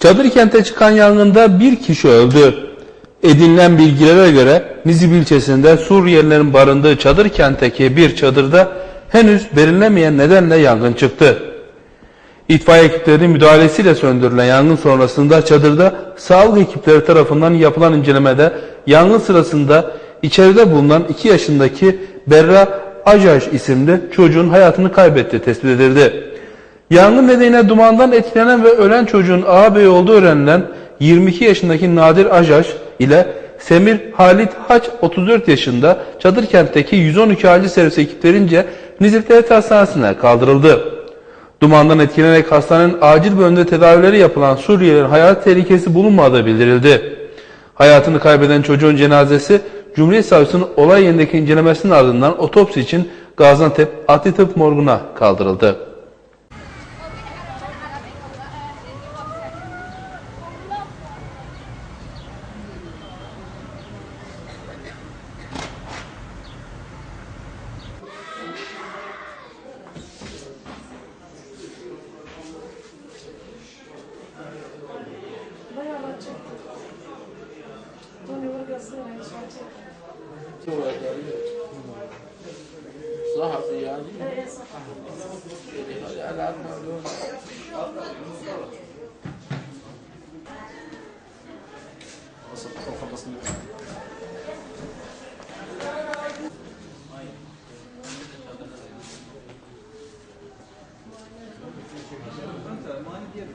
Çadır kente çıkan yangında bir kişi öldü. Edinilen bilgilere göre Nizip ilçesinde Suriyelilerin barındığı çadır kentteki bir çadırda henüz belirlemeyen nedenle yangın çıktı. İtfaiye ekiplerinin müdahalesiyle söndürülen yangın sonrasında çadırda sağlık ekipleri tarafından yapılan incelemede yangın sırasında içeride bulunan 2 yaşındaki Berra Ajaj isimli çocuğun hayatını kaybettiği tespit edildi. Yangın nedeniyle dumandan etkilenen ve ölen çocuğun ağabeyi olduğu öğrenilen 22 yaşındaki Nadir Ajaj ile Semir Halit Haç 34 yaşında çadır kentteki 112 acil servis ekiplerince Nizip Devlet Hastanesi'ne kaldırıldı. Dumandan etkilenerek hastanenin acil bölümünde tedavileri yapılan Suriyelilerin hayat tehlikesi bulunmadığı bildirildi. Hayatını kaybeden çocuğun cenazesi Cumhuriyet Savcısının olay yerindeki incelemesinin ardından otopsi için Gaziantep Adli Tıp Morgu'na kaldırıldı. صحفي يعني؟ إيه صحفي على المعلومة خلصنا